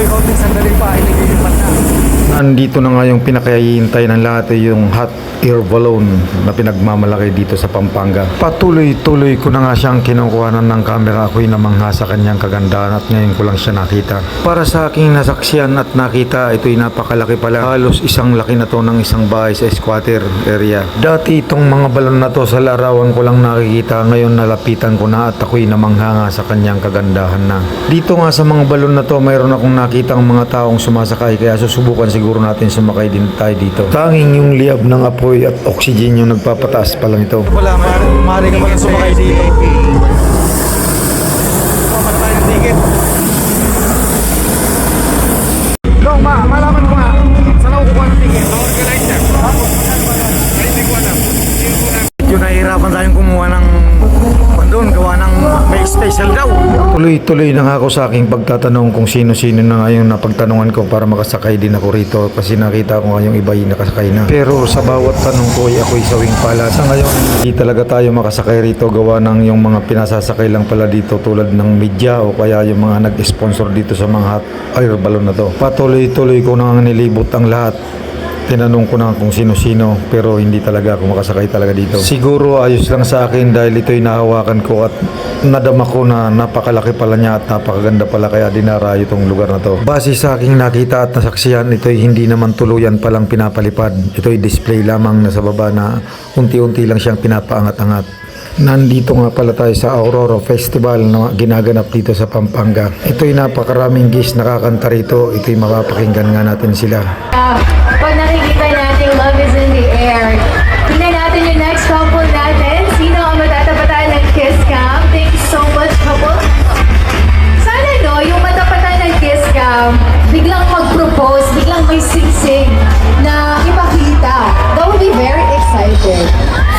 Ito'y konting sandali pa, ililipat na. Nandito na nga yung pinakahihintay ng lahat yung hot air balloon na pinagmamalaki dito sa Pampanga. Patuloy-tuloy ko na nga siyang kinukuhanan ng camera. Ako'y namangha sa kanyang kagandahan at ngayon ko lang siya nakita. Para sa aking nasaksiyan at nakita, ito'y napakalaki pala. Halos isang laki na to ng isang bahay sa squatter area. Dati itong mga balon na to sa larawan ko lang nakikita. Ngayon nalapitan ko na at ako'y namangha nga sa kanyang kagandahan na. Dito nga sa mga balon na to, mayroon akong nakita ang mga taong sumasakay kaya susubukan siguro natin sumakay din tayo dito. Tanging yung liab ng apoy at oxygen yung nagpapataas pa lang ito. Wala, maaari, ka pala sumakay dito. Kuha tayo ng ticket. Dong, ma, malaman ko nga. Saan ako kukuha ng ticket? Organizer. Hindi ko alam. Yung nahihirapan tayong kumuha ng doon, gawa ng may special daw. Tuloy-tuloy na ako sa aking pagtatanong kung sino-sino na nga yung napagtanungan ko para makasakay din ako rito kasi nakita ko nga yung iba yung nakasakay na. Pero sa bawat tanong ko ay ako'y sawing pala. Sa ngayon, hindi talaga tayo makasakay rito gawa ng yung mga pinasasakay lang pala dito tulad ng media o kaya yung mga nag-sponsor dito sa mga hot air balloon na to. Patuloy-tuloy ko na nga nilibot ang lahat. Tinanong ko na kung sino-sino pero hindi talaga ako makasakay talaga dito. Siguro ayos lang sa akin dahil ito'y nahawakan ko at nadama ko na napakalaki pala niya at napakaganda pala kaya dinarayo itong lugar na to. Base sa aking nakita at nasaksiyan, ito'y hindi naman tuluyan palang pinapalipad. Ito'y display lamang na sa baba na unti-unti lang siyang pinapaangat-angat. Nandito nga pala tayo sa Aurora Festival na ginaganap dito sa Pampanga. Ito'y napakaraming gis nakakanta rito. Ito'y mapapakinggan nga natin sila. Ah, pag nakikita natin love is in the air,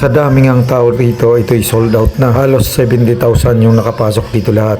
Sa daming ang tao rito, ito'y sold out na. Halos 70,000 yung nakapasok dito lahat.